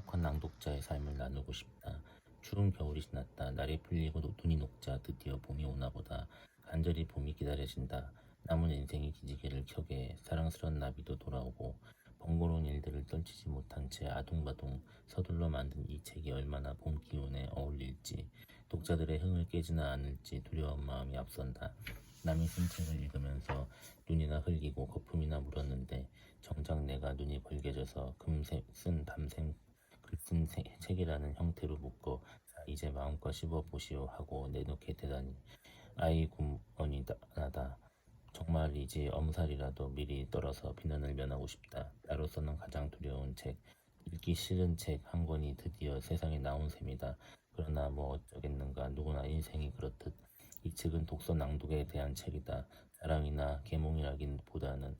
행복한 낭독자의 삶을 나누고 싶다. 추운 겨울이 지났다. 날이 풀리고 노- 눈이 녹자 드디어 봄이 오나 보다. 간절히 봄이 기다려진다. 남은 인생이 기지개를 켜게 사랑스런 나비도 돌아오고 번거로운 일들을 떨치지 못한 채 아둥바둥 서둘러 만든 이 책이 얼마나 봄 기운에 어울릴지 독자들의 흥을 깨지는 않을지 두려운 마음이 앞선다. 남이 쓴 책을 읽으면서 눈이나 흘리고 거품이나 물었는데 정작 내가 눈이 벌게져서 금세 쓴 밤샘 글 쓴 세- 책이라는 형태로 묶어 자, 이제 마음껏 씹어보시오 하고 내놓게 되다니 아이 굿머니다 나다. 정말이지 엄살이라도 미리 떨어서 비난을 면하고 싶다. 나로서는 가장 두려운 책 읽기 싫은 책 한 권이 드디어 세상에 나온 셈이다. 그러나 뭐 어쩌겠는가 누구나 인생이 그렇듯 이 책은 독서 낭독에 대한 책이다. 자랑이나 계몽이라기보다는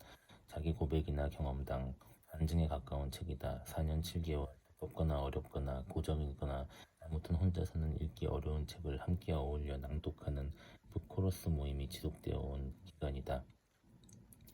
자기 고백이나 경험담 반증에 가까운 책이다. 4년 7개월 두껍거나 어렵거나 고정이거나 아무튼 혼자서는 읽기 어려운 책을 함께 어울려 낭독하는 북코러스 모임이 지속되어 온 기간이다.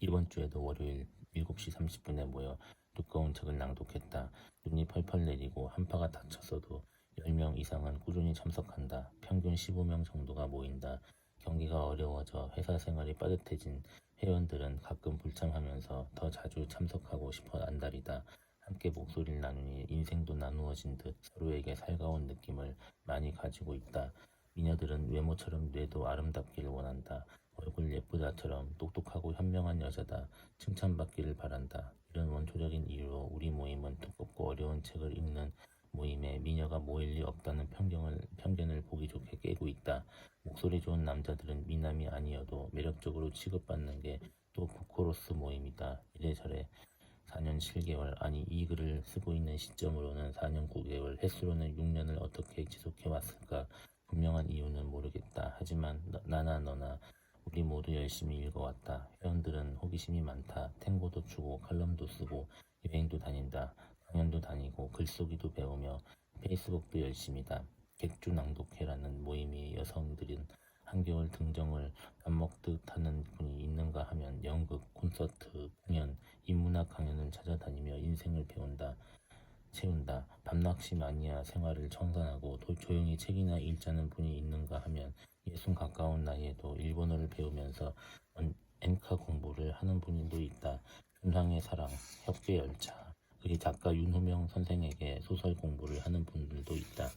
이번 주에도 월요일 7시 30분에 모여 두꺼운 책을 낭독했다. 눈이 펄펄 내리고 한파가 닥쳤어도 10명 이상은 꾸준히 참석한다. 평균 15명 정도가 모인다. 경기가 어려워져 회사 생활이 빠듯해진 회원들은 가끔 불참하면서 더 자주 참석하고 싶어 안달이다. 함께 목소리를 나누니 인생도 나누어진 듯 서로에게 살가운 느낌을 많이 가지고 있다. 미녀들은 외모처럼 뇌도 아름답기를 원한다. 얼굴 예쁘다처럼 똑똑하고 현명한 여자다. 칭찬받기를 바란다. 이런 원초적인 이유로 우리 모임은 두껍고 어려운 책을 읽는 모임에 미녀가 모일 리 없다는 편견을, 편견을 보기 좋게 깨고 있다. 목소리 좋은 남자들은 미남이 아니어도 매력적으로 취급받는 게 또 부코로스 모임이다. 이래저래 4년 7개월 아니 이 글을 쓰고 있는 시점으로는 4년 9개월 횟수로는 6년을 어떻게 지속해 왔을까 분명한 이유는 모르겠다. 하지만 너- 나나 너나 우리 모두 열심히 읽어왔다. 회원들은 호기심이 많다. 탱고도 추고 칼럼도 쓰고 여행도 다닌다. 강연도 다니고 글쓰기도 배우며 페이스북도 열심이다. 객주 낭독회라는 모임의 여성들은 한겨울 등정을 밥 먹듯 하는 분이 있는가 하면 연극, 콘서트, 공연, 인문학 강연을 찾아다니며 인생을 배운다. 채운다. 밤낚시 마니아 생활을 청산하고 도- 조용히 책이나 읽자는 분이 있는가 하면 예순 가까운 나이에도 일본어를 배우면서 언- 엔카 공부를 하는 분도 있다. 준상의 사랑, 협계 열차, 그리 작가 윤호명 선생에게 소설 공부를 하는 분들도 있다.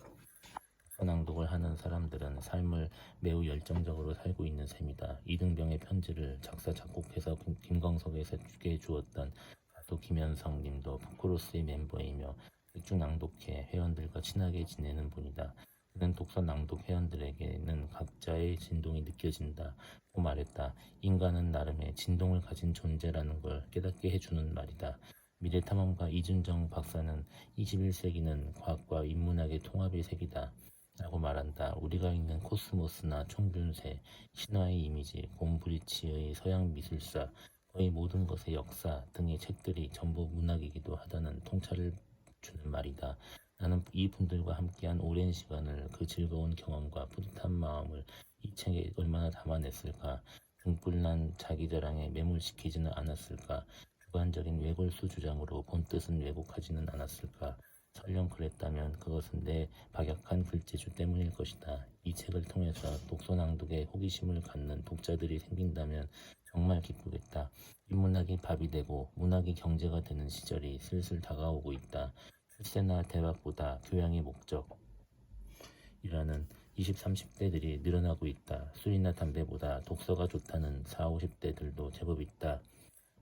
낭독을 하는 사람들은 삶을 매우 열정적으로 살고 있는 셈이다. 이등병의 편지를 작사 작곡해서 김- 김광석에게 주었던 가수 김현성 님도 부크로스의 멤버이며 맥주 낭독회 회원들과 친하게 지내는 분이다. 그는 독서 낭독 회원들에게는 각자의 진동이 느껴진다. 고 말했다. 인간은 나름의 진동을 가진 존재라는 걸 깨닫게 해주는 말이다. 미래탐험가 이준정 박사는 21세기는 과학과 인문학의 통합의 세기다. 라고 말한다. 우리가 읽는 코스모스나 총균세, 신화의 이미지, 곰브리치의 서양 미술사, 거의 모든 것의 역사 등의 책들이 전부 문학이기도 하다는 통찰을 주는 말이다. 나는 이 분들과 함께한 오랜 시간을 그 즐거운 경험과 뿌듯한 마음을 이 책에 얼마나 담아냈을까? 등불난 자기 자랑에 매몰시키지는 않았을까? 주관적인 외골수 주장으로 본 뜻은 왜곡하지는 않았을까? 설령 그랬다면 그것은 내 박약한 글재주 때문일 것이다. 이 책을 통해서 독서 낭독에 호기심을 갖는 독자들이 생긴다면 정말 기쁘겠다. 인문학이 밥이 되고 문학이 경제가 되는 시절이 슬슬 다가오고 있다. 출세나 대박보다 교양이 목적. 이라는 20, 30대들이 늘어나고 있다. 술이나 담배보다 독서가 좋다는 4, 50대들도 제법 있다.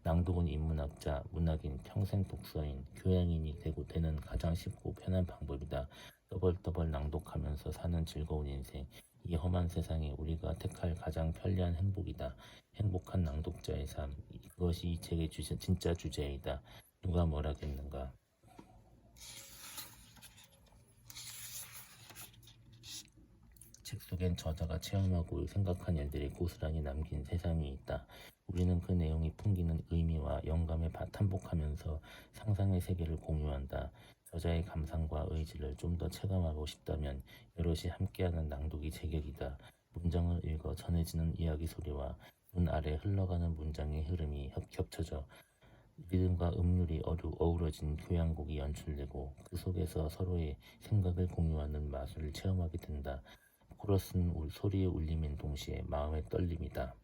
낭독은 인문학자, 문학인, 평생 독서인, 교양인이 되고 되는 가장 쉽고 편한 방법이다. 떠벌떠벌 낭독하면서 사는 즐거운 인생. 이 험한 세상에 우리가 택할 가장 편리한 행복이다. 행복한 낭독자의 삶. 그것이 이 책의 주제, 진짜 주제이다. 누가 뭐라겠는가. 책 속엔 저자가 체험하고 생각한 일들이 고스란히 남긴 세상이 있다. 우리는 그 내용이 풍기는 의미와 영감에 바탄복하면서 상상의 세계를 공유한다. 저자의 감상과 의지를 좀 더 체감하고 싶다면 여럿이 함께하는 낭독이 제격이다. 문장을 읽어 전해지는 이야기 소리와 눈 아래 흘러가는 문장의 흐름이 겹쳐져 리듬과 음률이 어루, 어우러진 교향곡이 연출되고 그 속에서 서로의 생각을 공유하는 마술을 체험하게 된다. 코러스는 소리의 울림인 동시에 마음의 떨림이다.